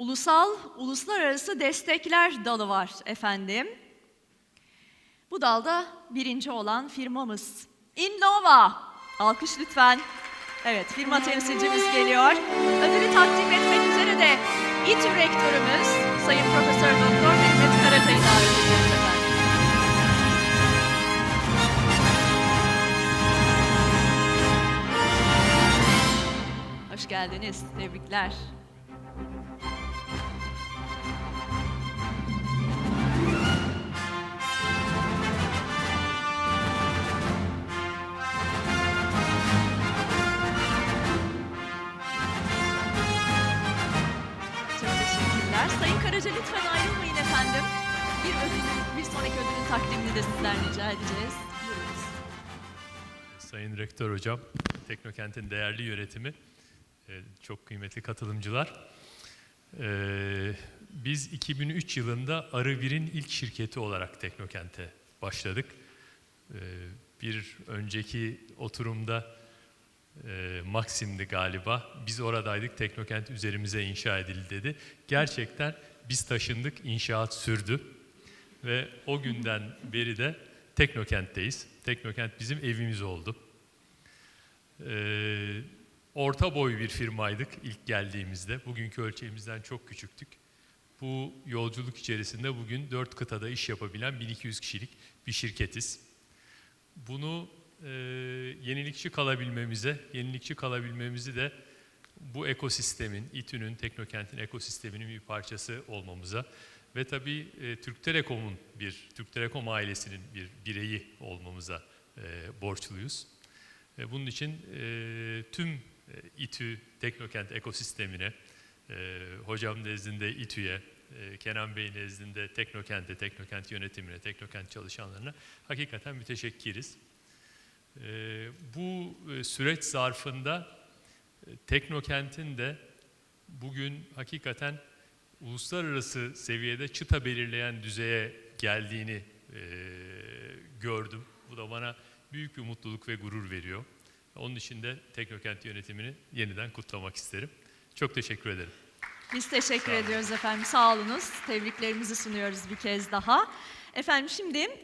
ulusal, uluslararası destekler dalı var efendim. Bu dalda birinci olan firmamız Innova. Alkış lütfen. Evet, firma temsilcimiz geliyor. Ödülü takdim etmek üzere de İTÜ Rektörümüz Sayın Profesör Doktor Mehmet Karaca'yı davet ediyoruz efendim. Hoş geldiniz. Tebrikler. Teşekkürler. Sayın Karaca lütfen ayrılmayın efendim. Bir ödülün, bir sonraki ödülün takdimini de sizden rica edeceğiz. Buyurunuz. Sayın Rektör Hocam, Teknokent'in değerli yönetimi, e, çok kıymetli katılımcılar. E, Biz 2003 yılında Arı Bir'in ilk şirketi olarak Teknokent'e başladık. E, Bir önceki oturumda e, Maxim'di galiba. Biz oradaydık, Teknokent üzerimize inşa edildi dedi. Gerçekten biz taşındık, inşaat sürdü. Ve o günden beri de Teknokent'teyiz. Teknokent bizim evimiz oldu. Ee, orta boy bir firmaydık ilk geldiğimizde. Bugünkü ölçeğimizden çok küçüktük. Bu yolculuk içerisinde bugün dört kıtada iş yapabilen 1200 kişilik bir şirketiz. Bunu e, yenilikçi kalabilmemize, yenilikçi kalabilmemizi de bu ekosistemin, İTÜ'nün, Teknokent'in ekosisteminin bir parçası olmamıza ve tabii e, Türk Telekom'un bir, Türk Telekom ailesinin bir bireyi olmamıza e, borçluyuz. E, Bunun için e, tüm e, İTÜ Teknokent ekosistemine, e, hocam nezdinde İTÜ'ye, e, Kenan Bey nezdinde Teknokent'e, Teknokent yönetimine, Teknokent çalışanlarına hakikaten müteşekkiriz. E, Bu e, süreç zarfında e, Teknokent'in de bugün hakikaten uluslararası seviyede çıta belirleyen düzeye geldiğini e, gördüm. Bu da bana büyük bir mutluluk ve gurur veriyor. Onun için de Teknokent yönetimini yeniden kutlamak isterim. Çok teşekkür ederim. Biz teşekkür ediyoruz efendim. Sağ olunuz. Tebriklerimizi sunuyoruz bir kez daha. Efendim şimdi